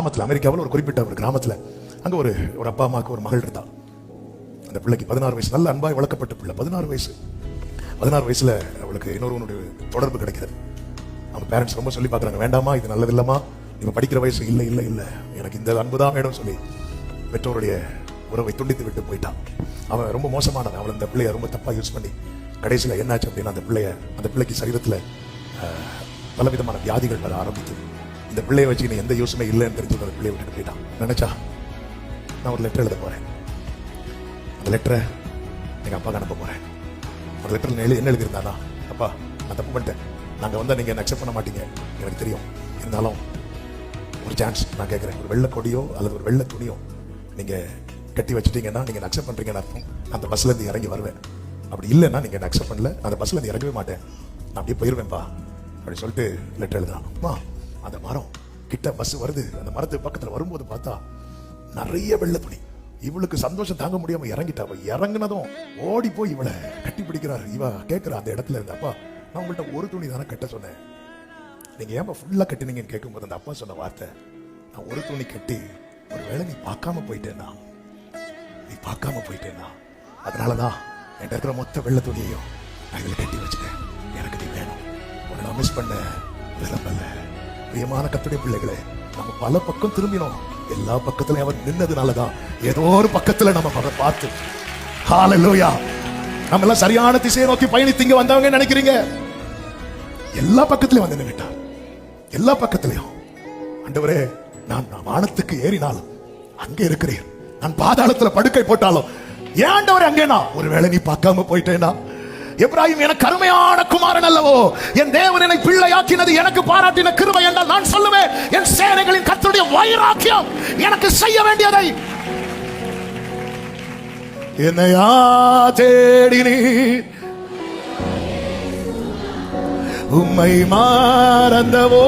கிராமத்தில் அமெரிக்காவில் ஒரு குறிப்பிட்ட ஒரு கிராமத்தில் அங்கே ஒரு ஒரு அப்பா அம்மாவுக்கு ஒரு மகள் இருந்தா. அந்த பிள்ளைக்கு பதினாறு வயசு நல்ல அன்பாய் வளர்க்கப்பட்ட பிள்ளை பதினாறு வயசு. பதினாறு வயசுல அவளுக்கு இன்னொருவனுடைய தொடர்பு கிடைக்கிறது. அவங்க பேரண்ட்ஸ் ரொம்ப சொல்லி பார்க்குறாங்க வேண்டாமா இது நல்லது இல்லம்மா இவன் படிக்கிற வயசு இல்லை இல்லை இல்லை. எனக்கு இந்த அன்பு தான் வேணும் சொல்லி பெற்றோருடைய உறவை துண்டித்து விட்டு போயிட்டான். அவன் ரொம்ப மோசமானது அவள் அந்த பிள்ளைய ரொம்ப தப்பாக யூஸ் பண்ணி கடைசியில் என்னாச்சு அப்படின்னா அந்த பிள்ளைய அந்த பிள்ளைக்கு சரீரத்தில் பலவிதமான வியாதிகள் வர ஆரம்பித்து இந்த பிள்ளையை வச்சு நீ எந்த யூஸுமே இல்லைன்னு தெரிஞ்சு அந்த பிள்ளையை விட்டுட்டு போயிட்டான். நினைச்சா? நான் ஒரு லெட்டர் எழுத போறேன். அந்த லெட்டரை எங்க அப்பா அனுப்ப போறேன். ஒரு லெட்டர் எழு என்ன எழுதியிருந்தானா? அப்பா நான் தப்பு பண்ணிட்டேன். நாங்க வந்தா நீங்க என்ன அக்செப்ட் பண்ண மாட்டீங்க? எனக்கு தெரியும். இருந்தாலும் ஒரு சான்ஸ் நான் கேட்குறேன் ஒரு வெள்ளை கொடியோ அல்லது ஒரு வெள்ளை துணியோ நீங்க கட்டி வச்சிட்டீங்கன்னா நீங்க அக்செப்ட் பண்றீங்கன்னு அர்த்தம். அந்த பஸ்ல இருந்து இறங்கி வருவேன். அப்படி இல்லைன்னா நீங்க அக்செப்ட் பண்ணல. அந்த பஸ்ல இருந்து இறங்கவே மாட்டேன். நான் அப்படியே போயிருவேன்ப்பா. அப்படி சொல்லிட்டு லெட்டர் எழுதுறான். அம்மா அந்த மரம் கிட்ட பஸ் வருது. அந்த மரத்து பக்கத்துல வரும்போது பார்த்தா நிறைய வெள்ளை துணி. இவளுக்கு சந்தோஷம் தாங்க முடியாம இறங்கிட்டா. அவ இறங்குனதும் ஓடி போய் இவளை கட்டி பிடிக்கிறாரு. இவ கேட்கிறா அந்த இடத்துல இருந்த அப்பா நான் உங்கள்கிட்ட ஒரு துணி தானே கட்ட சொன்னேன். நீங்க ஏன் ஃபுல்லா கட்டினீங்கன்னு கேட்கும்போது அந்த அப்பா சொன்ன வார்த்தை நான் ஒரு துணி கட்டி ஒரு வேளை நீ பார்க்காம போயிட்டேன்னா நீ பார்க்காம போயிட்டேன்னா அதனாலதான் என் இருக்கிற மொத்த வெள்ளை துணியையும் நான் இதில் கட்டி வச்சுட்டேன். எனக்கு நீ வேணும். உன்னை நான் மிஸ் பண்ண விரும்பல பிரியமான கத்துடைய பிள்ளைகளே நம்ம பல பக்கம் திரும்பினோம். எல்லா பக்கத்துலயும் அவர் நின்னதுனாலதான் ஏதோ ஒரு பக்கத்துல நம்ம அவரை பார்த்து ஹalleluya. நம்ம எல்லாம் சரியான திசையை நோக்கி பயணித்து இங்க வந்தவங்க நினைக்கிறீங்க? எல்லா பக்கத்திலையும் வந்து நின்றுட்டார் எல்லா பக்கத்திலையும். அண்டவரே நான் வானத்துக்கு ஏறினாலும் அங்கே இருக்கிறேன் நான் பாதாளத்துல படுக்கை போட்டாலும் ஏன் அண்டவரே அங்கேனா? ஒருவேளை நீ பார்க்காம போயிட்டேனா? எப்ராஹிம் எனக்கு அருமையான குமாரன் அல்லவோ? என் தேவன் என்னை பிள்ளையாக்கினது எனக்கு பாராட்டின கிருபை என்றால் நான் சொல்லுவேன் என் சேனைகளின் கத்தருடைய வைராக்கியம் எனக்கு செய்ய வேண்டியதை. என்னையா தேடினீர்? உம்மை மாறந்தவோ?